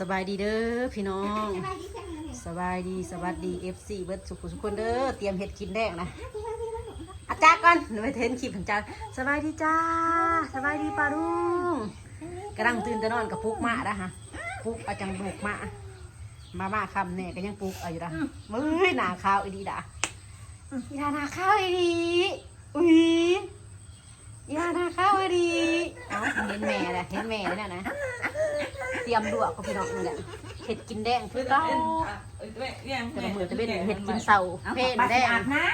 สบายดีเด้อพี่น้อง สบายดีสวัสดีเอฟซีเบิร์ดสุขสุขคนเด้อเตรียมเห็ดกินแดงนะอาจารย์ก่อนหนูไปเทนคลิปของจ้าสบายดีจ้า สบายดีปาลุงกำลังตื่นแต่นอนกับปุ๊กมาละฮะปุ๊กอาจังบุกมา มามาคำเนี่ยก็ยังปุ๊กเอาอยู่ละมือหนาข้าวอีดีด่ะอีดาหนาข้าวอีดีอุ้ยอีดาหนาข้าวอีดีเอ้าเห็นแม่เลยเห็นแม่เลยนะนะ รียมลวกกับพี่น้องนี่แหละเห็ดกินแดงคือเก้าแต่ละมือจะเป็นเห็ดกินเสาเพนแดงนะ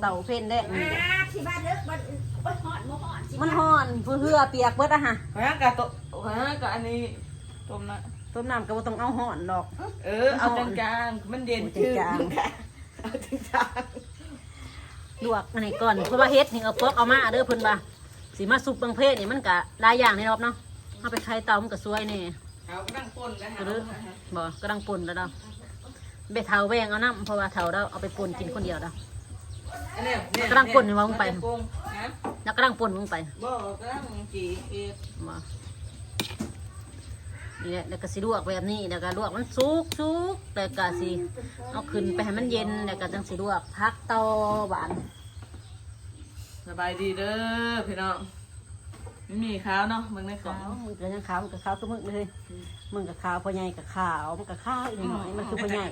เสาเพนแดงนี่แหละที่บ้านเด้อบ้านบ้านหอดบ่หอดสิมันห่อนเพื่อเพื่อเปียกเบิดอะฮะขอกับตัวขอกับอันนี้ต้มนะต้มน้ำก็บ่ต้องเอาห่อนดอก เออเอาจางจางๆมันเย็นโอ้ชื่อจางเอาจางจางลวกอันนี้ก่อนเพื่อว่าเฮ็ดนี่เอาพวกเอามาเด้อเพิ่นบ่าสีมาซุปบางเพศนี่มันก็หลายอย่างนี่รอบเนาะ เอาไปไข่เตามันก็สวยนี่เอาก็นั่งป่นแล้วก็เด้อบ่ก็ดังป่นแล้วเนาะเบ็ดเทาแวงเอาน้ำเพราะว่าเทาเราเอาไปป่นกินคนเดียวเนาะกำลังป่นอยู่วะมึงไปนะแล้วก็ดังป่นลงไปบ่กำลังจีเอ็ดมานี่แหละแล้วก็สิลวกแบบนี้แล้วก็ลวกมันสุกสุกแต่ก็สิเอาขึ้นไปให้มันเย็นแล้วก็จังสิลวกพักต่อหวานสบายดีเด้อพี่น้อง ไม่มีข้าวเนาะมึงในกล่อขางวมึงก็ยังขาวมึงก็ขาวก็มึงเลยมึงก็ขาวพอใหญ่ก็ขาวมันก็ขาวอีกหน่อยมันคือพอใหญ่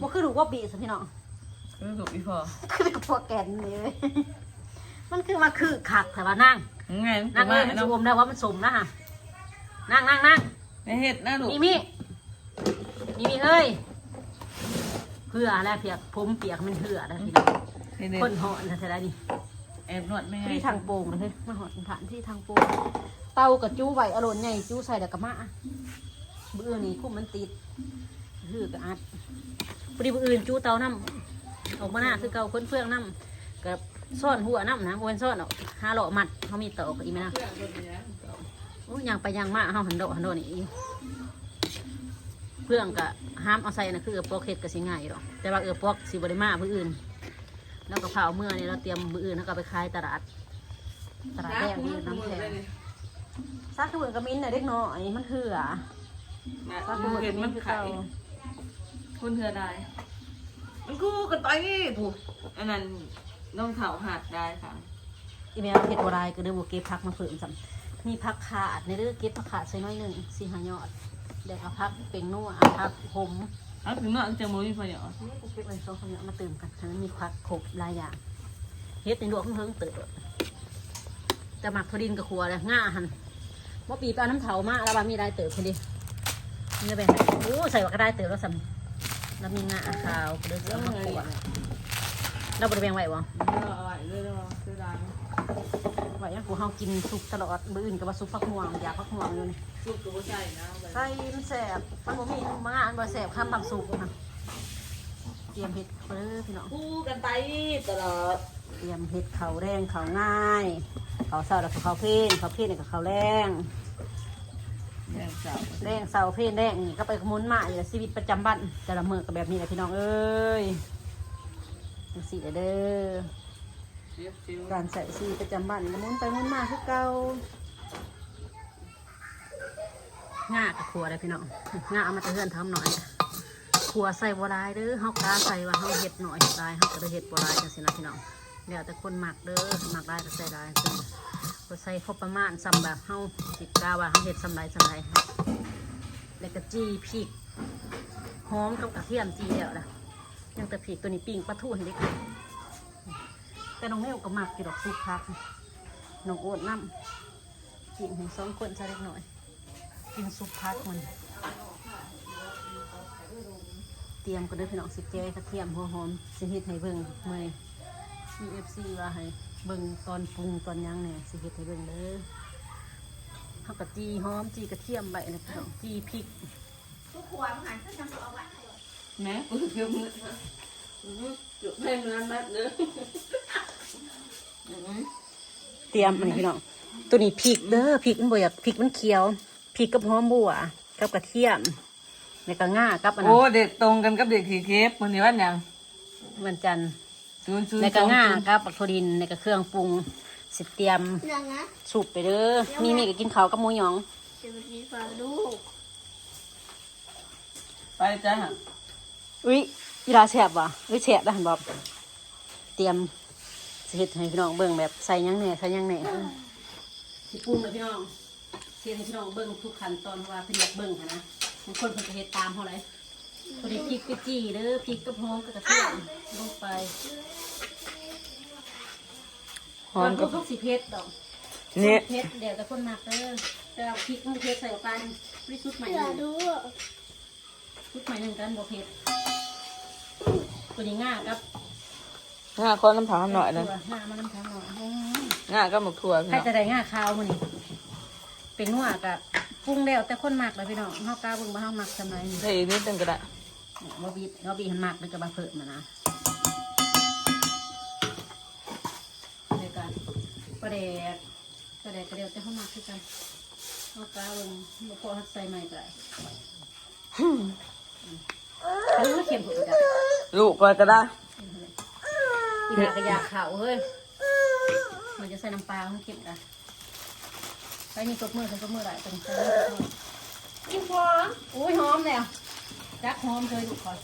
มันคือลูกว่าปีสิพี่น้องคือถูกอีพอคือกับพวกแกนนี่เลยมันคือมาคือขักแต่ว่านั่งไงนั่งเลยมันเนาะสวมได้ว่ามันสมนะฮะนั่งนั่งนั่งในเห็ดนะลูกมีมีมีมีเฮ้ยเพื่ออะไรเปียกผมเปียกมันเหือนะพี่น้องเห็ดคนหอนนะเท่าไรนี่ แอบนวดไม่ไงที่ทางโป่งเลยเฮ้ยมันหอนผ่านที่ทางโป่งเตากับจู้ไหวอารมณ์ใหญ่จู้ใส่แต่กระมะเบื่อนี่คุ้มมันติดหือกับอัดพอดีเบื่ออื่นจู้เตาน้ำออกมาหน้าคือเก่าคนเฟื่องน้ำกับซ่อนหัวน้ำนะบนซ่อนออกห้าหล่อมัดเขามีตอกอีกไหมนะเครื่องตัวนี้นะโอ้ยยังไปยังมาเขาหันโดหันโดนี่อีเพื่องกะห้ามเอาใส่นะคือเอือปอกเห็ดกับสิง่ายหรอกแต่ว่าเอือปอกสิบริมาผู้อื่น แล้วก็เผาเมื่อนี่เราเตรียมมืออื่นแล้วก็ไปขายตลาด ตลาดแดงนี่น้ำแข็งซักกระเบื้องกระมิ้นน่ะเด็กน้อยมันเหือนะซักกระเบื้องเห็กดระมัมิ้นนคือไข่เก่าคนเถื่อได้ มันกูกันต่อยนี่ถูกอันนั้นน้องเถาหัดได้ค่ะอีเมลเห็ดโบราณก็เดือบเก็บพักมาเพิ่มซ้ำมีพักขาดในเรื่องเก็บพักขาดใส่น้อยหนึ่งสี่หายอดเดี๋ยวเอาพักเป็นนัวเอาพักผม เอาถึงเนาะจะมุ้ยพอเนาะนี่กูเก็บไว้สองคนเนี่ยมาเติมกันให้มันมีควักครบหลายอย่างเฮ็ดในลวกเพิ่งเติบแต่หมักพอดินกับครัวเลยง่าหันว่าปีไปเอาน้ำเถามาแล้วว่ามีได้เติบพอดีนี่เป็นโอ้ใส่ว่าก็ได้เติบแล้วสัมแล้วมีงาขาวก็เลยเอามาขวดเราบริเวณไหวบ่เนาะอะไรเลยเนาะเสียดาย ไหวยังกูเฮากินซุปตลอดมื้ออื่นก็ว่าซุปฟักม่วงอยากฟักม่วงอยู่นี่สุกกับผู้ชายนะใส่มันแสบมันบ่มีมางานบ่แสบข้ามผักซุปค่ะเตรียมเฮ็ดเด้อพี่น้องกูกันไปตลอดเตรียมเห็ดเขาวแรงเขาวง่ายเขาวเศร้าแล้วก็เขาวเพลนเขาวเพลนนี่ก็เขาวแรงแม่สาวแรงเศร้าเพลนแรงนี่ก็ไปขมุนมาอยู่แล้วชีวิตประจำบ้านแต่ละมือก็แบบนี้แหละพี่น้องเอ้ยจังสี่เด้อเชียบชิว การใส่ชีวิตประจำบ้านนี่ก็หมุนไปหมุนมาคือเก่าง่ากับขัวเลยพี่น้องง่าเอามาจะเฮือนทำหน่อยขัวใส่บัวลายเด้อเฮากล้าใส่ว่าเฮาเห็ดหน่อยเห็ดลายเฮาก็เลยเห็ดบัวลายจังสินะพี่น้องเดี๋ยวแต่คนหมักเด้อหมักได้ก็ใส่ได้ก็ใส่พอประมาณซ้ำแบบเฮาสิกาว่าเฮาเฮ็ดซ้ำไรซ้ำไรแล้วก็จีพริกหอมกับกระเทียมจีแล้วล่ะยังแต่พริกตัวนี้ปิ้งปลาทูให้เด็กกิน แต่น้องเมลก็มักกินดอกซุปพักน้องโอ๊ตน้ำกินให้สองคนซะเล็กหน่อย กินซุปพักมัน เตรียมก็เด้อพี่น้องสิแก้กระเทียมหัวหอมสิเฮ็ดให้เบิ่งเมื่อยมีเอฟซีว่าให้เบิ่งตอนปรุงตอนหยังเนี่ยสิเฮ็ดให้เบิ่งเด้อเฮากะจีหอมจีกระเทียมใบนะพี่น้องจีพริกทุกขวางหันก็ยังเอาไว้แม่กูเกี่ยวมือจุดแม่เนื้อมัดเด้อ เตรียมอันนี้พี่น้อง ตัวนี้พริกเด้อพริกมันบ่อยากพริกมันเขียวพริกกับหอมบัวกับกระเทียมแล้วก็ง่ากับอันนั้โอ้นเด็กตรงกันกับเด็กขี่เคฟมันนี่วันยังวันจันทร์ศูนย์ศูนย์แล้วก็ง่ากับปักโทดินแล้วก็เครื่องปรุงสิเตรียมเรื่องนะสุปไปเด้อมีมีก็กินข้าวกับหมูหยองจะไปกินปลาลูกไปจ้า อุ้ยยีราแสบว่ะอุ้ยแสบนะหันบอกเตรียม สิเฮ็ดให้พี่น้องเบิ่งแบบใส่หยังแหน่ใส่หยังแหน่สิปรุงเลยพี่น้องเสียให้พี่น้องเบิ่งทุกขั้นตอนเพราะว่าเพิ่นอยากเบิ่งหั้นนะบางคนเพิ่นก็เฮ็ดตามเฮาเลยพอดีพริกไปจี้เด้อพริกกับหอมกับกระเทียมลงไปหอมกับพวกสีเผ็ดดอกนี่เผ็ดเดี๋ยวแต่คนหนักเด้อแต่เอาพริกมันเผ็ดใส่ออกไปบริสุทธิ์ใหม่หอย่านึ่งดูชุดใหม่หนึ่งกันบ่เผ็ดตัวนี้ง่ากับ ง่าก้อนน้ำผาหน่อยนะตัวง่ามันน้ำค้างหน่อยอืมง่าก็หมกถั่วใครจะได้ง่าขาวมื้อนี้เป็นนัวกับปรุงแล้วแต่คนหมักเลยพี่น้องเฮากล้าเบิ่งบ่เฮาหมักสำไรนี่ ใส่อีกนิดนึงก็ได้บ่บีบ่บีหันหมักเลยก็บ่เพิ่มมานะเดี๋ยวกันประเดกประเดกกระเดียวแต่เฮาหมักคือกันเฮากล้าเบิ่งบ่พอใส่ใหม่ก็ได้อันนี้เค็มสุดจ้ะลูกก็ก็ได้ อีหากระยาขาวเฮ้ย มันจะใส่น้ำปลาให้เก็บกันใส่นี่ตบมือใส่ตบมือได้ตรงใส่นี่ตบมือกินหอมอุ้ยหอมแล้วจักหอมเลยลูกคอย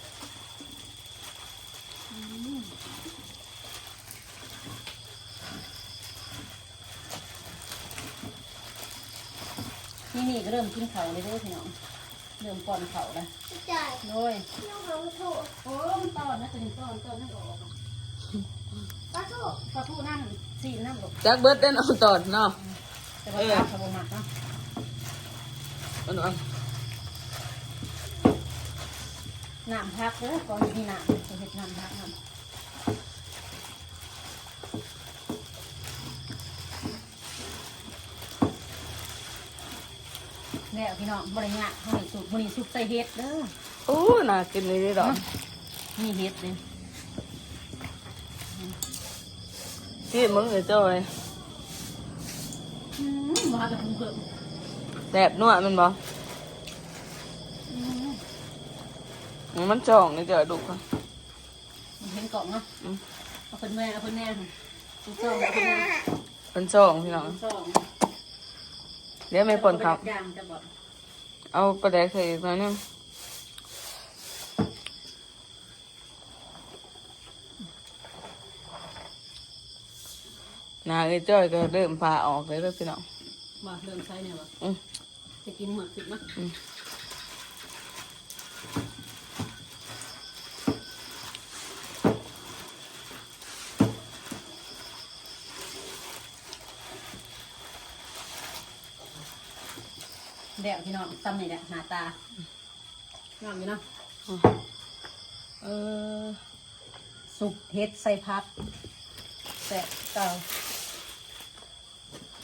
อืมนี่นี่ก็เริ่มกินเขาวเลยเด้วยพี่น้อง เริ่มป้อนเขาวแล้วจ่ายโดยน้องเขาถูกโอ้มันตอนนะตัวนี้ตอนตอนนั่นออก ป้าถูกปลาทูน้ำสีน้ำหลกจักเบิร์ดได้เอาตอดเนาะแต่ว่าปลาขบมักเนาะมันเอาน้ำพักเลยก่อนที่น้ำจะเห็ดน้ำพักน้ำแล้วพี่น้องบริญญาเขาให้สุกบริสุกใส่เห็ดเด้อโอ้น่ากินเลยดอกมีเห็ดเลย ที่มึงเอ๋ยจ้อยอืมมากับถุงเพิ่มแสบนวดมันบ่อืมมันจ่องนี่จ้อยดูค่ะเห็นกล่องเนาะอืมเอาคนแม่เอาคนแม่ถุงซองเอาคนแม่มันจ่องพี่น้องถุงซองเดี๋ยวไม่ปนครับ ย่างจะบอกเอาปลาแดกใส่อีกหน่อยนึง นาเอ้ยจ้อยก็เริ่มพาออกเลยเด้อพี่น้องมาเริ่มใช้เนี่ยบอกอืมจะกินหมดสิบมั้ยอืมเดี๋ยวพี่น้องซ้ำนี่แหละหน้าตางามอยู่เนาะเออสุกเฮ็ดใส่พักแสะเก่า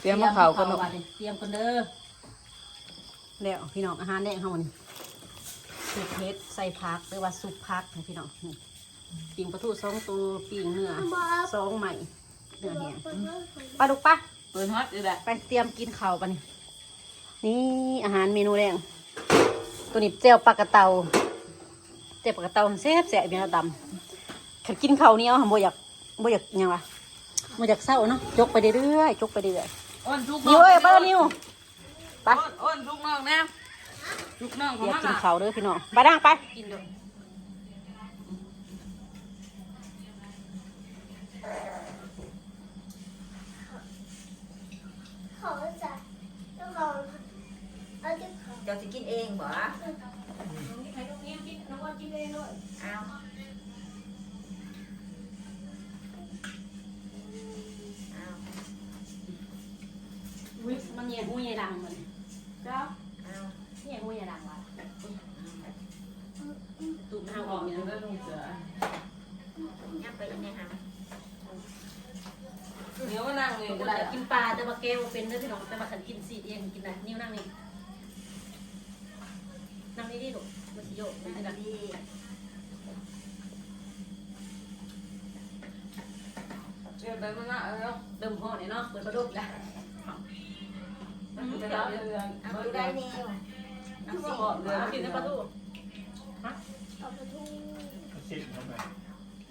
เตรียมมะพร้าวกันเนาเนาะเตรียมกันเด้อแล้วพี่น้องอาหารแดงเฮานี่สุกเฮ็ดใส่พักหรือว่าสุกพักให้พี่น้องนี่ปิ่งปลาทูสองตัวปิ่งเนื้อสองใหม่เนื้อแห้งปลาดุกปะเปิดฮอตอีกแหละไปเตรียมกินข้าวปะนี่นี่อาหารเมนูแดงตัวนี้เจียวปลากระเตาเจียวปลากระเตาแซ่บแซ่บเมียดำขันกินข้าวเหนี้ยวบ่อยากบ่อยากหยังวะบ่อยากเศร้าเนาะจกไปเรื่อยๆจกไปเรื่อย อ้นทุกๆนิวเอ้ยไปแล้วนิวไปอ้นอ้นทุกน้องแน่ทุกน้องของเดี๋ยวมันกินอะข้าวเด้อพี่น้องไปดังไป กินเด้อเขาจะต้องลองเอาที่เขา เจ้าจะกินเองบ่ใคร เนี่ยหูเนี่ยดังเหมือนเจ้าเอาเนี่ยหูเนี่ยดังว่ะตูดมันเอาออกเนี่ยยับไปอีกเนี่ยค่ะเดี๋ยวมานั่งนี่ปกก็ติได้กินปลาแต่ว่าแก้วเป็นเด้อพี่น้องแต่ว่าขันกินสีเองกินได้นิ้วนั่งนี่นั่งนี่ดิลูกมันสิโยกมันสิดังดีเดี๋ยวไปมานั่งแล้วเดิมห่อเนี่ยเนาะเปิดประตูจ้ะมั ไปแล้วเรื่องเอาดูได้ไนี่ว่ะเอาสิบอกเรื่องกินน้ำปลาทูเอาปทุ่งสิบเข้าไป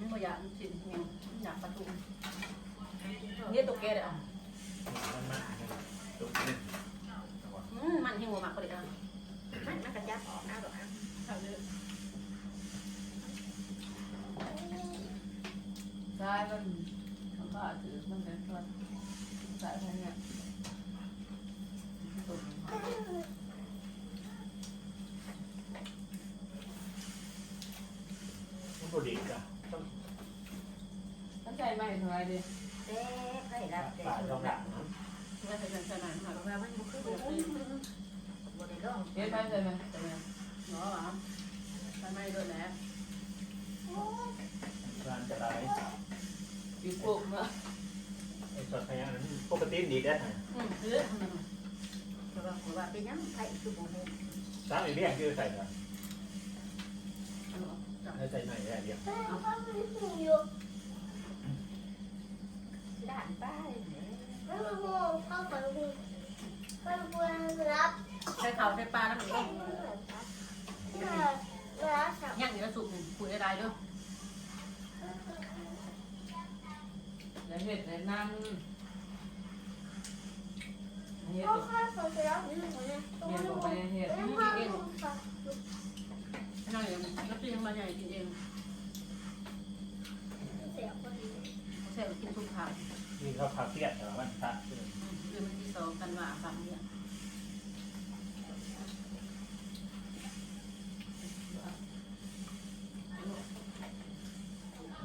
ไม่อยากกินเนี่ยอยากปลาทูเนี่ยตัวแกเดี๋ยวมันมากตุ๊หันหมากเลยอะมันมันกระยับออกเน้าหรอกอะใช่มันคำว่าถือมันเป็นส่วนสายพันมเนี่ย มมันบดีจ้ะต้องตั้งใจไม่เท่าไรดิเต้ให้รับแต่ป่าสุต้องดดัละกนะว่าจะเป็นสนามค่ะว่ามันบุคือบุบได้ร้องเฮ็ดไปใช่ไหมใช่ไหมเนาะทำไมด้วยแล้วร้านจะไรอยู่ปุ๊บเนาะไอ้สัตว์พยานั้นปกติดีได้ไหมอืมเลือด มันเพราะว่าเพราะว่าเป็นยังไทยคือบุ้งสามอีเรียกคือใส่ละจับให้ใส่หน่อยได้เดียวเขาไม่ถูกอยู่ด่านป้ายเนี่ยแล้วมันโง่เข้าไปดูมันควรรับใช้เขาใช้ปลาแล้วมันก็เวลาสับย่างอยู่แล้วสุกหนึ่งคุยอะไรด้วยแล้ว เฮ็ดแนะนำเฮ็ดเขาค่อยเขาจะรับอยู่เนี่ยตรงเฮ็ดนี้ลงไปเฮ็ดนั่งอย่างแล้วพี่ยังมาใหญ่กินเองเสียคนดีแซ่บกินทุกข่าวนี่เขาพักเสียแต่ว่ามันพักคือนที่สองกันว่าฝั่งเนี่ย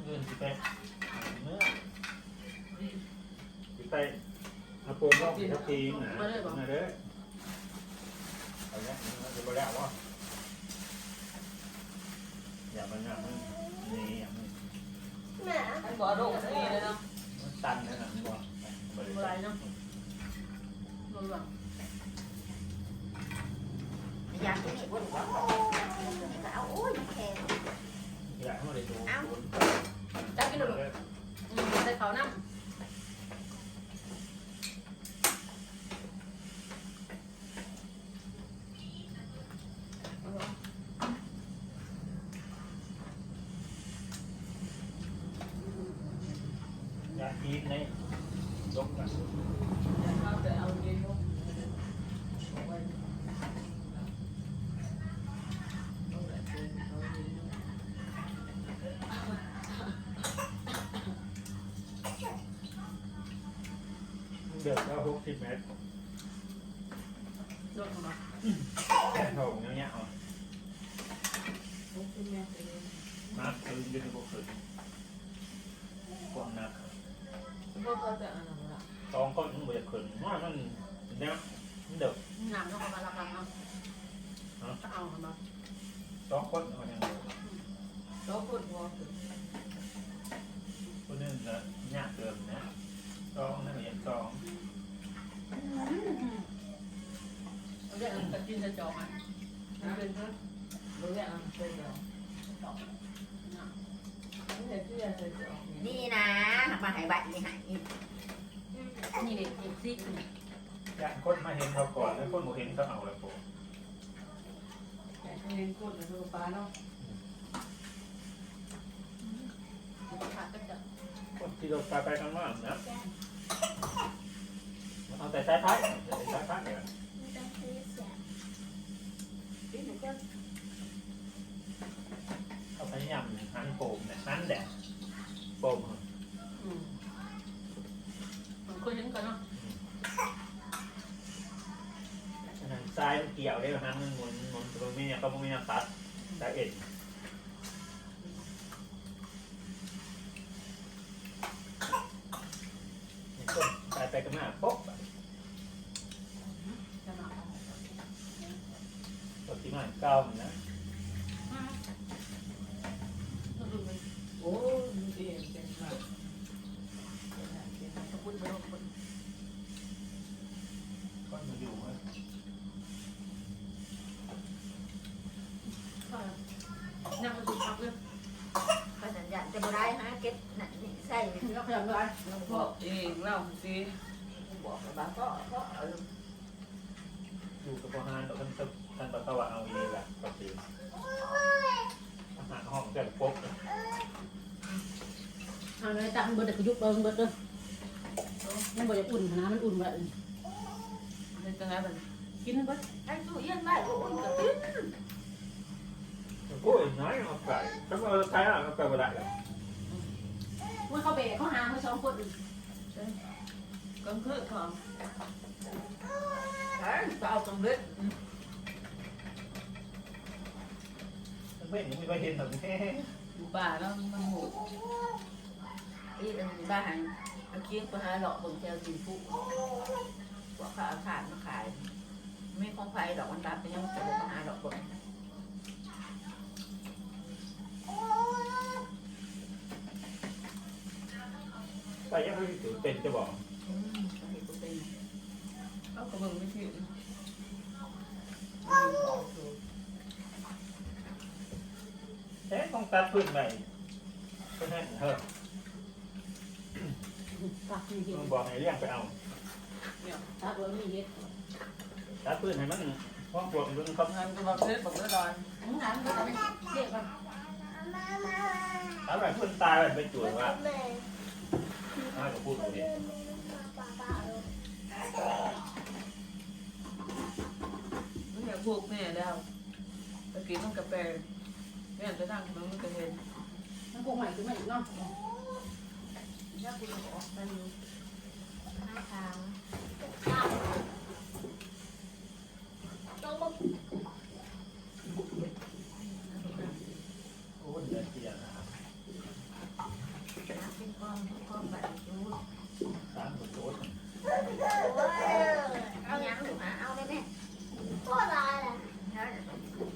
เงินสิไปเมื่อสิไป เอาโปมลงสิทับทีนะมาเลยเอาละมันจะบ่ได้วะอย่ามันหนักมันนี่อย่างนี้แม่อันบ่โดดนี่เลยเนาะมันตันนะหนังบ่บ่โบได้ราณเนาะโบราณยามที่นี่บุ้งก็เอาโอ้ยแข็งอยากให้มันได้ดูจับกินดูใส่เขาน้ำ กกินในลงกันอย่าเข้าแต่เอาเย็นลงเดือดก็หกสิบเมตรโดนมาแค่ทงอย่างเงี้ยเอาลุกขึ้นแม่ไปเลยมาคืนยืนบกคืนความหนักพว กเขาจะอ่านอะไรล่ะสองคนมันบ่จะคืนว่ามันเนี่ยมันเดือดน้ำต้องมาละกันเนาะจะเอาเข้ามาสองคนมันยังเดือดแล้วคนพอถึงคนนึงจะยากเกินนะสองนั่นเองสองเรื่องกระจินจะจองอะนะเป็นเพื่อนรู้อย่างเป็นเดียวไม่เห็นที่จะเสร็จออก นี่นี่นะมาหายบัตรนี่หายนี่เด็กเด็กซิกอยากคนมาเห็นเขาก่อนแล้วคนบ่เห็นเขาเอาแล้วผมแต่เขาเห็นคนในตัวปลาเนาะขาดก็จะคนที่เราไปไปกันว่านะเอาแต่สายพัดแต่สายพัดเนี่ยมันจะซื้อเสียที่หนูก็เขาพยายามหันโป่งเนี่ยหันแดดโายมันเกี่ยวได้ไหันมันหมุนหมุนตรงนี้เนี่ยเขาไม่มีน้ำตัดแต่เอ็นนี่ต้นสายไปกันหน้าป๊อกตัวที่มันเก้ามันนะโอ้ยมันเองเป็นค่ะขอบคุณไปขอบคุณ ก็มาอยู่ว่า นั่งมาดูพักเลย ขนา ดอยากจะบ่ได้ฮะเก็บนั่นนี่ใส่แล้วขยันเลยเราบอกเองเล่าสิบอกบ้าก็ก็เอออยู่กับพวกฮานท่านตึกท่านก็ว่าเอาอีกแหละก็คืออาหารห้องเกิดป๊กเอาในตังเบิร์ดก็ยุบเบิร์ดเบิร์ดเด้อนั่นบ่จะอุ่นนะมันอุ่นแบบเป็นจังไงบ้างกินเบิร์ดไอ้ตู้เย็นไว้โอ้ยก็เป็นโอ้ยน้อยเอาไก่ถ้าเราใช้อะเอาไก่บ่ได้แล้ว เมื่อเขาเบะเขาหาเขาสองคนอีกก็คือของเอ้ยก็เอาตรงเล็กเพื่อนไม่ไปเห็นหรอกแม่อยู่ป่าแล้วมันโหดอีอันบ้านเอาเคียงไปหาหลอกบนแถวจีนผู้ว่าเขาเอาขาดมาขาย ไม่ของไฟดอกมันตามไปยังจะไปหาดอกบน ไปยังไม่ถือเป็นจะบอกอืมก็เห็นตัวเป็นเอากระเบื้องไม่ผิดแค่ต้องตัดพื้นใหม่เพราะฉะนั้นเฮ้ยตักมีเห็ดมึงบอกให้เลี้ยงไปเอาตักแล้วมีเห็ดตัดพื้นให้มันห้องปวดมึงเขางานก็มาเพชรบอกเลยดอนมึงหามึงจะเป็นเด็กก่อนเอาแบบพื้นตายแบบไปจุดว่า น่าจะพูดตรงนี้ไม่อยากพวกแม่แล้วตะกี้ต้องกาแฟแม่จะนั่งมันมันก็เห็นมันคงใหม่ขึ้นมาอีกเนาะถ้าคุณออกไปอยู่ห้าทางโอ้ยเดือดเกียร์นะครับ เป็นก้อนก้อนแบบนู้น สามคนโดน เอายังถูกนะเอาได้ไหม พ่ออะไรล่ะ ถ้า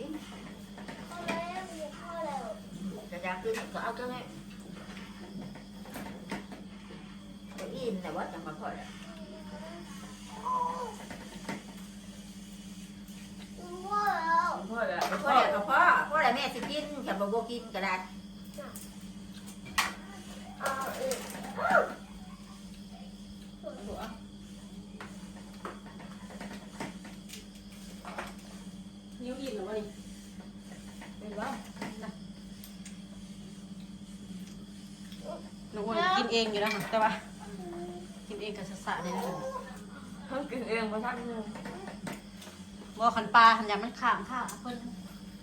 ดิ้น พ่อแล้วมีพ่อแล้ว จะอยากกินก็เอาก็ได้ก็อิ่มแต่ว่าจะมา พ่อแล้วพ่อแหละพ่อกับพ่อพ่อแล้วแม่สิกินแค่บ่บ่กินก็ได้เอาอีกนิ้วอิ่มหรือวะนี่เป็นว่าน้องอ้วนกินเองอยู่แล้วค่ะแต่ว่า งกับสะๆเลยนะเขากินเองมาทักนึงบ่ขันปลาขันยำมันขามค่ะเพิ่น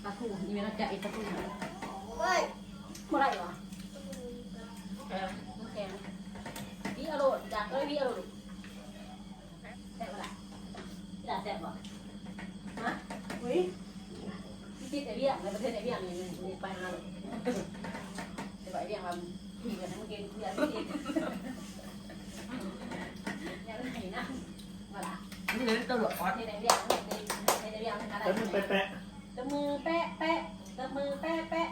ปลาทูนี่แม่เราจะไอ้ปลาทูเฮ้ยบ่ได้หรอแกน้ำแข็งพี่อโรดจากเอ้ยพี่อโรดแซ่บบ่ล่ะพี่ด่าแซ่บบ่ฮะอุ้ยพี่ติดไอเบี้ยในประเทศไอ้เบี้ยนี่นี่ไปมาเลยจะไปเบี้ยมาพี่กันทั้งเกณฑ์พี่ติดยังไงนะม นี่เลยตลอดประเทศไอ้เบี้ยประเทศไอ้เบี้ยมันอะไรแล้วมึงไปแปะตะมือแปะแปะตะมือแปะแปะ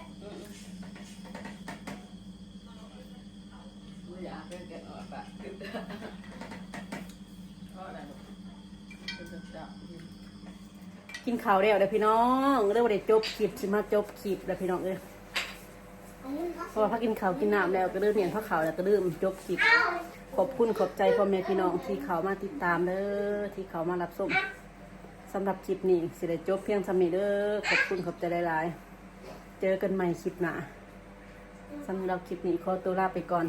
ไม่อยากเป็นแกะออกปะเพราะอะไรจะจับกินข้าวแล้วเด้อพี่น้องเรียกว่าได้จบคลิปสิมาจบคลิปแล้วพี่น้องเอ้ยเพราะว่าพักกินข้าวกินน้ำแล้วก็เริ่มเมียนพักข้าวแล้วก็เริ่มจบคลิป ขอบคุณขอบใจพ่อแม่พี่น้องที่เขามาติดตามเด้อที่เขามารับชมสำหรับคลิปนี้สิได้จบเพียงสำนี้เด้อขอบคุณขอบใจหลายๆ เจอกันใหม่คลิปหน้าสำหรับคลิปนี้ขอตัวลาไปก่อน